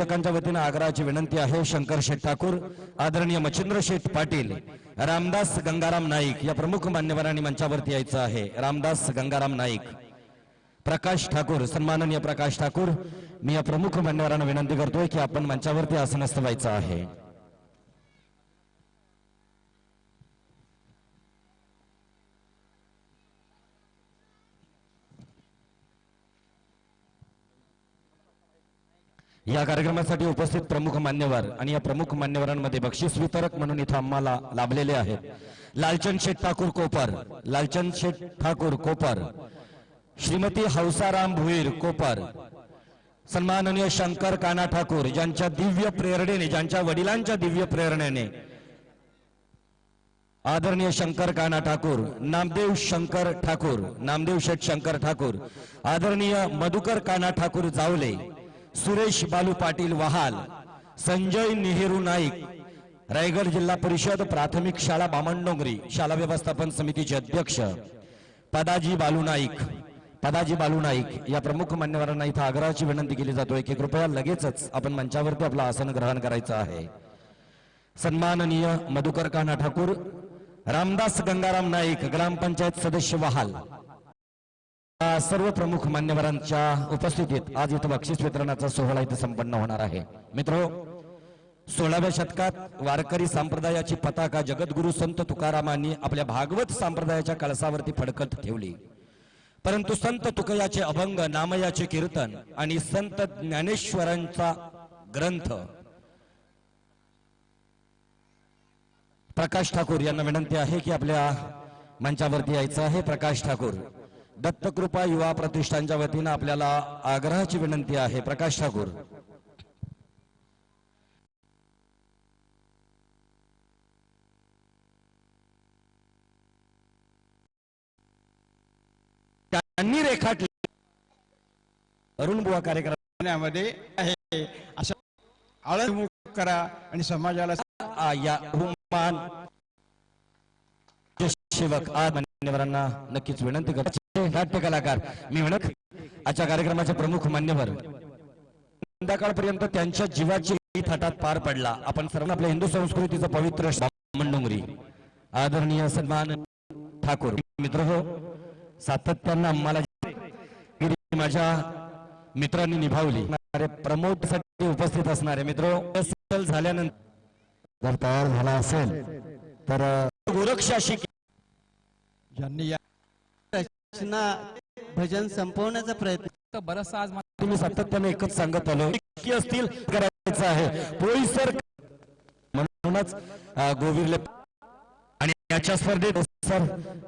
आयोजकांच्या वतीनं आग्रहाची विनंती आहे शंकर शेठ ठाकूर आदरणीय मच्छिंद्र शेठ पाटील रामदास गंगाराम नाईक या प्रमुख मान्यवरांनी मंचावरती यायचं आहे. रामदास गंगाराम नाईक. प्रकाश ठाकूर सन्माननीय प्रकाश ठाकूर मी या प्रमुख मान्यवरांना विनंती करतोय की आपण मंचावरती आसनस्थ व्हायचं आहे. या कार्यक्रमासाठी उपस्थित प्रमुख मान्यवर आणि या प्रमुख मान्यवरांमध्ये बक्षीस वितरक म्हणून इथं आम्हाला लाभलेले आहेत. लालचंद शेठ ठाकूर कोपर लालचंद शेठ ठाकूर कोपर श्रीमती हौसाराम भुईर कोपर सन्माननीय शंकर काना ठाकूर ज्यांच्या दिव्य प्रेरणेने ज्यांच्या वडिलांच्या दिव्य प्रेरणेने आदरणीय शंकर काना ठाकूर नामदेव शंकर ठाकूर नामदेव शेठ शंकर ठाकूर आदरणीय मधुकर काना ठाकूर जावले सुरेश बालू पाटील वहाल संजय नेहरू नाईक रायगड जिल्हा परिषद प्राथमिक शाळा बामणडोंगरी शाळा व्यवस्थापन समितीचे अध्यक्ष पदाजी बालू नाईक पदाजी बालू नाईक या प्रमुख मान्यवरांना इथं आग्रहाची विनंती केली जातोय की कृपया लगेचच आपण मंचावरती आपलं आसन ग्रहण करायचं आहे. सन्माननीय मधुकर कान्हा ठाकूर रामदास गंगाराम नाईक ग्रामपंचायत सदस्य वहाल सर्व प्रमुख मान्यवरांच्या उपस्थितीत आज इथं बक्षीस वितरणाचा सोहळा इथं संपन्न होणार आहे. मित्रो सोळाव्या शतकात वारकरी संप्रदायाची पताका जगद्गुरु संत तुकारामांनी आपल्या भागवत संप्रदायाच्या कळसावरती फडकत ठेवली. परंतु संत तुकयाचे अभंग नामयाचे कीर्तन आणि संत ज्ञानेश्वरांचा ग्रंथ प्रकाश ठाकूर यांना विनंती आहे की आपल्या मंचावरती यायचं आहे. प्रकाश ठाकूर दत्तकृपा युवा प्रतिष्ठानच्या वतीनं आपल्याला आग्रहाची विनंती आहे. प्रकाश ठाकूर. त्यांनी रेखाटले. अरुण बुवा कार्यक्रमामध्ये आहे. असं आळमुख करा आणि समाजाला या सेवक आज मान्यवरांना नक्कीच विनंती करतो. नाट्य कलाकार मी म्हणत आजच्या कार्यक्रमाचे प्रमुख मान्यवर. संध्याकाळपर्यंत त्यांच्या जीवाची थाटात पार पडला. आपण सर्वांना आपल्या हिंदू संस्कृतीचं पवित्र मंडुंगरी आदरणीय सन्मान ठाकूर. मित्र हो सातत्यानं आम्हाला माझ्या मित्रांनी निभावली. अरे प्रमोदसाठी उपस्थित असणारे मित्र हो, झाल्यानंतर जर तयार झाला असेल तर गोरक्षाशी ज्यांनी या रचना भजन संपवण्याचा प्रयत्न तर बरंचसा आज मला तुम्ही सातत्याने एकच सांगत आलो. असतील करायचं आहे. पोईसर म्हणूनच अ, गोविरले आणि याच्या स्पर्धेत सर